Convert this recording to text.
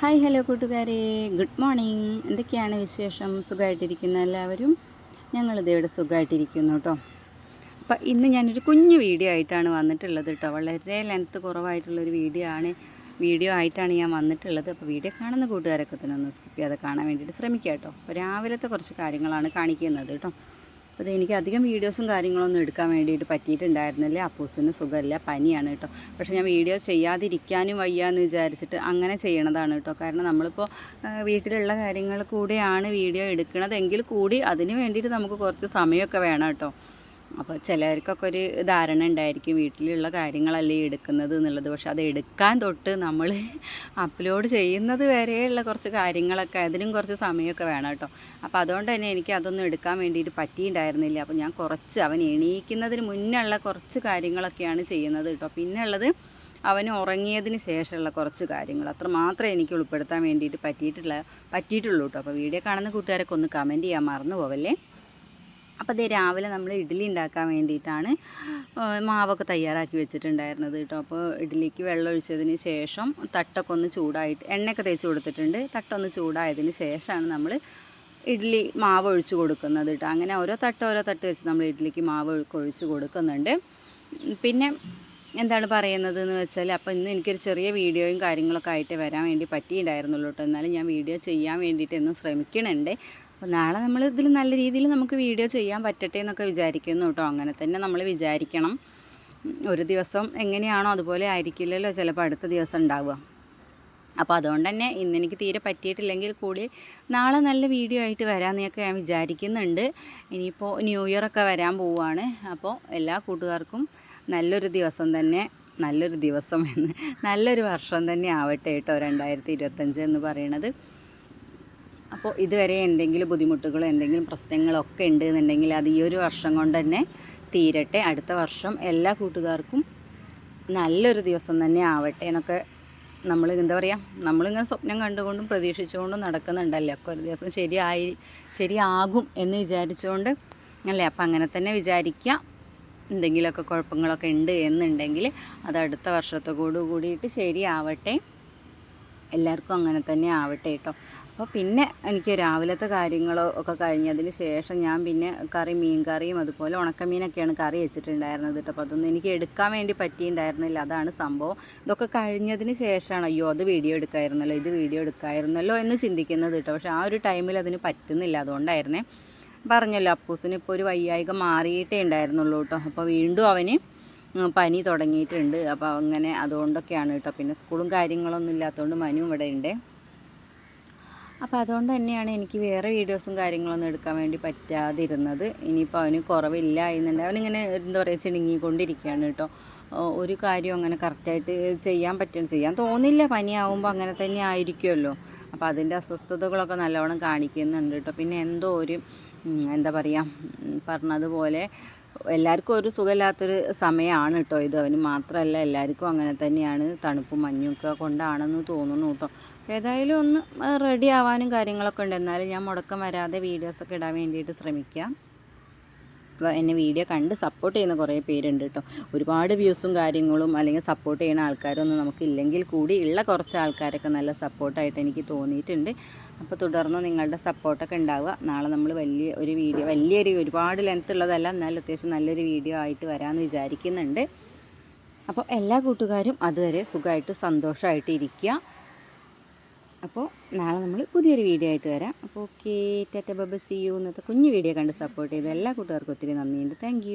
Hi hello കൂട്ടുകാരെ. Good morning. എന്തൊക്കെയാണ് വിശേഷം? സുഖമായിട്ടിരിക്കുന്ന എല്ലാവരും? ഞങ്ങൾ ഇവിടെ സുഖമായിട്ടിരിക്കുന്നു കേട്ടോ. അപ്പം ഇന്ന് ഞാനൊരു കുഞ്ഞു വീഡിയോ ആയിട്ടാണ് വന്നിട്ടുള്ളത് കേട്ടോ. വളരെ ലെങ്ത്ത് കുറവായിട്ടുള്ളൊരു വീഡിയോ ആണ്. വീഡിയോ ആയിട്ടാണ് ഞാൻ വന്നിട്ടുള്ളത്. അപ്പോൾ വീഡിയോ കാണുന്ന കൂട്ടുകാരൊക്കെ തന്നെ ഒന്ന് സ്കിപ്പ് ചെയ്യാതെ കാണാൻ വേണ്ടിയിട്ട് ശ്രമിക്കാം കേട്ടോ. അപ്പോൾ രാവിലത്തെ കുറച്ച് കാര്യങ്ങളാണ് കാണിക്കുന്നത് കേട്ടോ. അപ്പോൾ എനിക്ക് അധികം വീഡിയോസും കാര്യങ്ങളൊന്നും എടുക്കാൻ വേണ്ടിയിട്ട് പറ്റിയിട്ടുണ്ടായിരുന്നില്ല. അപ്പൂസിന് സുഖമില്ല. പനിയാണ് കേട്ടോ. പക്ഷേ ഞാൻ വീഡിയോ ചെയ്യാതിരിക്കാനും വയ്യ എന്ന് വിചാരിച്ചിട്ട് അങ്ങനെ ചെയ്യണതാണ് കേട്ടോ. കാരണം നമ്മളിപ്പോൾ വീട്ടിലുള്ള കാര്യങ്ങൾ കൂടെയാണ് വീഡിയോ എടുക്കണതെങ്കിൽ കൂടി അതിന് വേണ്ടിയിട്ട് നമുക്ക് കുറച്ച് സമയമൊക്കെ വേണം കേട്ടോ. അപ്പോൾ ചിലർക്കൊക്കെ ഒരു ധാരണ ഉണ്ടായിരിക്കും വീട്ടിലുള്ള കാര്യങ്ങളല്ലേ എടുക്കുന്നത് എന്നുള്ളത്. പക്ഷെ അത് എടുക്കാൻ തൊട്ട് നമ്മൾ അപ്ലോഡ് ചെയ്യുന്നത് വരെയുള്ള കുറച്ച് കാര്യങ്ങളൊക്കെ അതിനും കുറച്ച് സമയമൊക്കെ വേണം കേട്ടോ. അപ്പോൾ അതുകൊണ്ട് തന്നെ എനിക്ക് അതൊന്നും എടുക്കാൻ വേണ്ടിയിട്ട് പറ്റിയിട്ടുണ്ടായിരുന്നില്ല. അപ്പോൾ ഞാൻ കുറച്ച് അവൻ എണീക്കുന്നതിന് മുന്നുള്ള കുറച്ച് കാര്യങ്ങളൊക്കെയാണ് ചെയ്യുന്നത് കേട്ടോ. പിന്നെ ഉള്ളത് അവന് ഉറങ്ങിയതിന് ശേഷമുള്ള കുറച്ച് കാര്യങ്ങൾ. അത്ര മാത്രമേ എനിക്ക് ഉൾപ്പെടുത്താൻ വേണ്ടിയിട്ട് പറ്റിയിട്ടുള്ള പറ്റിയിട്ടുള്ളൂ കേട്ടോ. അപ്പോൾ വീഡിയോ കാണുന്ന കൂട്ടുകാരൊക്കെ ഒന്ന് കമന്റ് ചെയ്യാൻ മറന്നു പോവല്ലേ അപ്പോൾ അതേ രാവിലെ നമ്മൾ ഇഡ്ഡലി ഉണ്ടാക്കാൻ വേണ്ടിയിട്ടാണ് മാവൊക്കെ തയ്യാറാക്കി വെച്ചിട്ടുണ്ടായിരുന്നത് കേട്ടോ. അപ്പോൾ ഇഡ്ഡലിക്ക് വെള്ളം ഒഴിച്ചതിന് ശേഷം തട്ടൊക്കെ ഒന്ന് ചൂടായിട്ട് എണ്ണയൊക്കെ തേച്ച് കൊടുത്തിട്ടുണ്ട്. തട്ടൊന്ന് ചൂടായതിന് ശേഷമാണ് നമ്മൾ ഇഡ്ഡലി മാവ് ഒഴിച്ച് കൊടുക്കുന്നത് കേട്ടോ. അങ്ങനെ ഓരോ തട്ട് ഓരോ തട്ട് വെച്ച് നമ്മൾ ഇഡ്ഡലിക്ക് മാവ് ഒഴി- ഒഴിച്ച് കൊടുക്കുന്നുണ്ട്. പിന്നെ എന്താണ് പറയുന്നത് എന്ന് വെച്ചാൽ അപ്പോൾ ഇന്ന് എനിക്കൊരു ചെറിയ വീഡിയോയും കാര്യങ്ങളൊക്കെ ആയിട്ട് വരാൻ വേണ്ടി പറ്റിയിട്ടുണ്ടായിരുന്നുള്ളൂ കേട്ടോ. എന്നാലും ഞാൻ വീഡിയോ ചെയ്യാൻ വേണ്ടിയിട്ട് എന്നും ശ്രമിക്കണുണ്ട് അപ്പോൾ നാളെ നമ്മൾ ഇതിൽ നല്ല രീതിയിൽ നമുക്ക് വീഡിയോ ചെയ്യാൻ പറ്റട്ടെ എന്നൊക്കെ വിചാരിക്കുന്നു കേട്ടോ. അങ്ങനെ തന്നെ നമ്മൾ വിചാരിക്കണം. ഒരു ദിവസം എങ്ങനെയാണോ അതുപോലെ ആയിരിക്കില്ലല്ലോ ചിലപ്പോൾ അടുത്ത ദിവസം ഉണ്ടാവുക. അപ്പോൾ അതുകൊണ്ട് തന്നെ ഇന്ന് എനിക്ക് തീരെ പറ്റിയിട്ടില്ലെങ്കിൽ കൂടി നാളെ നല്ല വീഡിയോ ആയിട്ട് വരാമെന്നൊക്കെ ഞാൻ വിചാരിക്കുന്നുണ്ട്. ഇനിയിപ്പോൾ ന്യൂ ഇയർ ഒക്കെ വരാൻ പോവുകയാണ് അപ്പോൾ എല്ലാ കൂട്ടുകാർക്കും നല്ലൊരു ദിവസം തന്നെ നല്ലൊരു ദിവസം എന്ന് നല്ലൊരു വർഷം തന്നെ ആവട്ടെ കേട്ടോ രണ്ടായിരത്തി ഇരുപത്തഞ്ച് എന്ന് പറയണത്. അപ്പോൾ ഇതുവരെ എന്തെങ്കിലും ബുദ്ധിമുട്ടുകളോ എന്തെങ്കിലും പ്രശ്നങ്ങളോ ഒക്കെ ഉണ്ട് എന്നുണ്ടെങ്കിൽ അത് ഈ ഒരു വർഷം കൊണ്ട് തന്നെ തീരട്ടെ. അടുത്ത വർഷം എല്ലാ കൂട്ടുകാർക്കും നല്ലൊരു ദിവസം തന്നെ ആവട്ടെ എന്നൊക്കെ നമ്മൾ എന്താ പറയുക നമ്മളിങ്ങനെ സ്വപ്നം കണ്ടുകൊണ്ടും പ്രതീക്ഷിച്ചുകൊണ്ടും നടക്കുന്നുണ്ടല്ലേ? ഒക്കെ ഒരു ദിവസം ശരിയായി ശരിയാകും എന്ന് വിചാരിച്ചുകൊണ്ട് അല്ലേ? അപ്പം അങ്ങനെ തന്നെ വിചാരിക്കുക. എന്തെങ്കിലുമൊക്കെ കുഴപ്പങ്ങളൊക്കെ ഉണ്ട് എന്നുണ്ടെങ്കിൽ അത് അടുത്ത വർഷത്തോടു കൂടിയിട്ട് ശരിയാവട്ടെ. എല്ലാവർക്കും അങ്ങനെ തന്നെ ആവട്ടെ കേട്ടോ. അപ്പോൾ പിന്നെ എനിക്ക് രാവിലത്തെ കാര്യങ്ങളോ ഒക്കെ കഴിഞ്ഞതിന് ശേഷം ഞാൻ പിന്നെ കറി മീൻ കറിയും അതുപോലെ ഉണക്കമീനൊക്കെയാണ് കറി വെച്ചിട്ടുണ്ടായിരുന്നത് കേട്ടോ. അപ്പോൾ അതൊന്നും എനിക്ക് എടുക്കാൻ വേണ്ടി പറ്റിയിട്ടുണ്ടായിരുന്നില്ല. അതാണ് സംഭവം. ഇതൊക്കെ കഴിഞ്ഞതിന് ശേഷമാണ് അയ്യോ അത് വീഡിയോ എടുക്കായിരുന്നല്ലോ ഇത് വീഡിയോ എടുക്കായിരുന്നല്ലോ എന്ന് ചിന്തിക്കുന്നത് കേട്ടോ. പക്ഷേ ആ ഒരു ടൈമിൽ അതിന് പറ്റുന്നില്ല. അതുകൊണ്ടായിരുന്നേ പറഞ്ഞല്ലോ അപ്പൂസിന് ഇപ്പോൾ ഒരു വയ്യായിക മാറിയിട്ടേ ഉണ്ടായിരുന്നുള്ളൂ കേട്ടോ. അപ്പോൾ വീണ്ടും അവന് പനി തുടങ്ങിയിട്ടുണ്ട്. അപ്പോൾ അങ്ങനെ അതുകൊണ്ടൊക്കെയാണ് കേട്ടോ. പിന്നെ സ്കൂളും കാര്യങ്ങളൊന്നും ഇല്ലാത്തതുകൊണ്ട് മനു ഇവിടെ ഉണ്ട്. അപ്പോൾ അതുകൊണ്ട് തന്നെയാണ് എനിക്ക് വേറെ വീഡിയോസും കാര്യങ്ങളൊന്നും എടുക്കാൻ വേണ്ടി പറ്റാതിരുന്നത്. ഇനിയിപ്പോൾ അവന് കുറവില്ല എന്നുണ്ട്. അവനിങ്ങനെ എന്താ പറയുക ചിണുങ്ങിക്കൊണ്ടിരിക്കുകയാണ് കേട്ടോ. ഒരു കാര്യം അങ്ങനെ കറക്റ്റായിട്ട് ചെയ്യാൻ പറ്റണം ചെയ്യാൻ തോന്നില്ല. പനിയാവുമ്പോൾ അങ്ങനെ തന്നെ ആയിരിക്കുമല്ലോ. അപ്പോൾ അതിന്റെ അസ്വസ്ഥതകളൊക്കെ നല്ലവണ്ണം കാണിക്കുന്നുണ്ട് കേട്ടോ. പിന്നെ എന്തോ ഒരു എന്താ പറയുക പറഞ്ഞതുപോലെ എല്ലാവർക്കും ഒരു സുഖമില്ലാത്തൊരു സമയമാണ് കേട്ടോ ഇത്. അവന് മാത്രമല്ല എല്ലാവർക്കും അങ്ങനെ തന്നെയാണ്. തണുപ്പും മഞ്ഞൊക്കെ കൊണ്ടാണെന്ന് തോന്നുന്നു കേട്ടോ. ഏതായാലും ഒന്ന് റെഡി ആവാനും കാര്യങ്ങളൊക്കെ ഉണ്ട്. എന്നാലും ഞാൻ മുടക്കം വരാതെ വീഡിയോസൊക്കെ ഇടാൻ വേണ്ടിയിട്ട് ശ്രമിക്കാം. എന്നെ വീഡിയോ കണ്ട് സപ്പോർട്ട് ചെയ്യുന്ന കുറേ പേരുണ്ട് കേട്ടോ ഒരുപാട് വ്യൂസും കാര്യങ്ങളും അല്ലെങ്കിൽ സപ്പോർട്ട് ചെയ്യുന്ന ആൾക്കാരൊന്നും നമുക്ക് ഇല്ലെങ്കിൽ കൂടി ഉള്ള കുറച്ച് ആൾക്കാരൊക്കെ നല്ല സപ്പോർട്ടായിട്ട് എനിക്ക് തോന്നിയിട്ടുണ്ട്. അപ്പോൾ തുടർന്ന് നിങ്ങളുടെ സപ്പോർട്ടൊക്കെ ഉണ്ടാവുക. നാളെ നമ്മൾ വലിയ ഒരു വീഡിയോ വലിയൊരു ഒരുപാട് ലെങ്ത് ഉള്ളതല്ല എന്നാലും അത്യാവശ്യം നല്ലൊരു വീഡിയോ ആയിട്ട് വരാമെന്ന് വിചാരിക്കുന്നുണ്ട്. അപ്പോൾ എല്ലാ കൂട്ടുകാരും അതുവരെ സുഖമായിട്ട് സന്തോഷമായിട്ട് ഇരിക്കുക. അപ്പോൾ നാളെ നമ്മൾ പുതിയൊരു വീഡിയോ ആയിട്ട് വരാം. അപ്പോൾ ഓക്കെ ടാറ്റ ബബ സി യു എന്നത്തെ കുഞ്ഞു വീഡിയോ കണ്ട് സപ്പോർട്ട് ചെയ്ത എല്ലാ കൂട്ടുകാർക്കും ഒത്തിരി നന്ദിയുണ്ട്. താങ്ക്